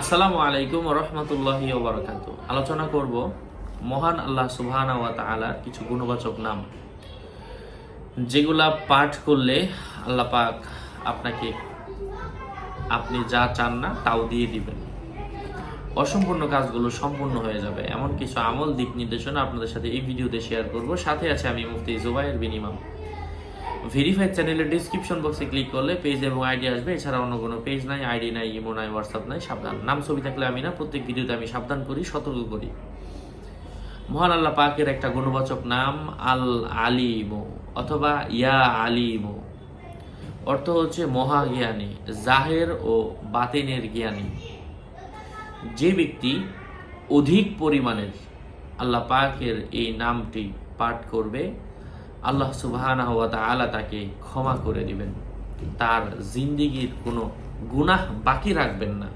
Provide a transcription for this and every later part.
আসসালামু আলাইকুম রহমতুল্লাহ বারকাত। আলোচনা করব মহান আল্লাহ সুবহানা ওয়া কিছু গুণবাচক নাম, যেগুলা পাঠ করলে আল্লাহ পাক আপনাকে, আপনি যা চান না তাও দিয়ে দিবেন। অসম্পূর্ণ কাজগুলো সম্পূর্ণ হয়ে যাবে। এমন কিছু আমল, দিক নির্দেশনা আপনাদের সাথে এই ভিডিওতে শেয়ার করব। সাথে আছে আমি মুফতি জুবাইর বিন ইমাম। ভেরিফাইড চ্যানেলের ডিসক্রিপশন বক্সে ক্লিক করলে পেজ এবং আইডি আসবে। এছাড়া অন্য কোনো পেজ নাই আইডি নাই ইমো নাই হোয়াটসঅ্যাপ নাই, সাবধান। নাম, ছবি থাকলে আমি না, প্রত্যেক ভিডিওতে আমি সাবধান করি, সতর্ক করি। মহান আল্লাহ পাকের একটা গুণবাচক নাম আল আলিমো অথবা ইয়া আলিমো অর্থ হচ্ছে মহাজ্ঞানী, জাহের ও বাতেনের জ্ঞানী। যে ব্যক্তি অধিক পরিমাণের আল্লাহ পাকের এই নামটি পাঠ করবে আল্লাহ তাআলা তাকে ক্ষমা করে দিবেন। তার জিন্দিগির কোনো গুনাহ বাকি রাখবেন না।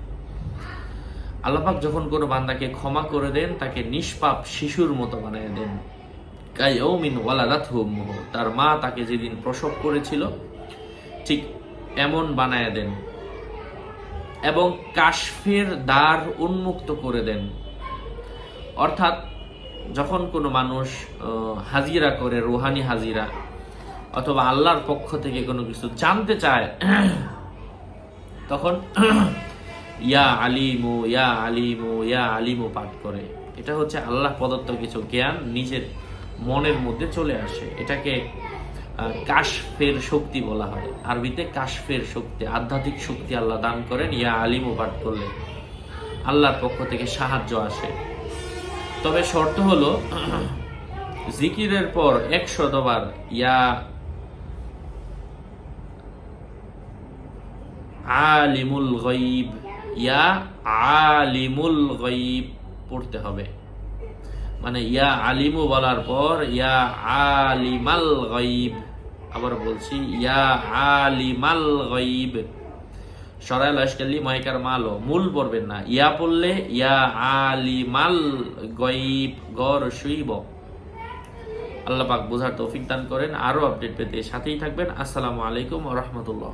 আল্লাপাক যখন কোনো বান্দাকে ক্ষমা করে দেন, তাকে নিষ্পাপ শিশুর মতো বানিয়ে দেন। কাই ওমিন ওয়ালাদাতহু উম্মুহু, তার মা তাকে যেদিন প্রসব করেছিল, ঠিক এমন বানায় দেন এবং কাশফের দ্বার উন্মুক্ত করে দেন। অর্থাৎ যখন কোনো মানুষ হাজিরা করে, রুহানি হাজিরা, অথবা আল্লাহর পক্ষ থেকে কোনো কিছু জানতে চায়, তখন ইয়া আলিমু ইয়া আলিমু ইয়া আলিমু পাঠ করে। এটা হচ্ছে আল্লাহ প্রদত্ত কিছু জ্ঞান নিজের মনের মধ্যে চলে আসে। এটাকে কাশফের শক্তি বলা হয়। আরবিতে কাশফের শক্তি, আধ্যাত্মিক শক্তি আল্লাহ দান করেন, ইয়া আলিমু পাঠ করলে আল্লাহর পক্ষ থেকে সাহায্য আসে। তবে শর্ত হলো, জিকিরের পর একশো দবার ইয়া আলিমুল গইব ইয়া আলিমুল গইব পড়তে হবে। মানে ইয়া আলিমু বলার পর ইয়া আলিমাল গইব আবার বলছি, ইয়া আলিমাল গইব সরাইল আশকালি মাইকার মালো মূল পড়বেন না। ইয়া পড়লে ইয়া আলি মাল গইব গর শুইব। আল্লাহ পাক বোঝার তৌফিক দান করেন। আরও আপডেট পেতে সাথেই থাকবেন। আসসালামু আলাইকুম রহমতুল্লাহ।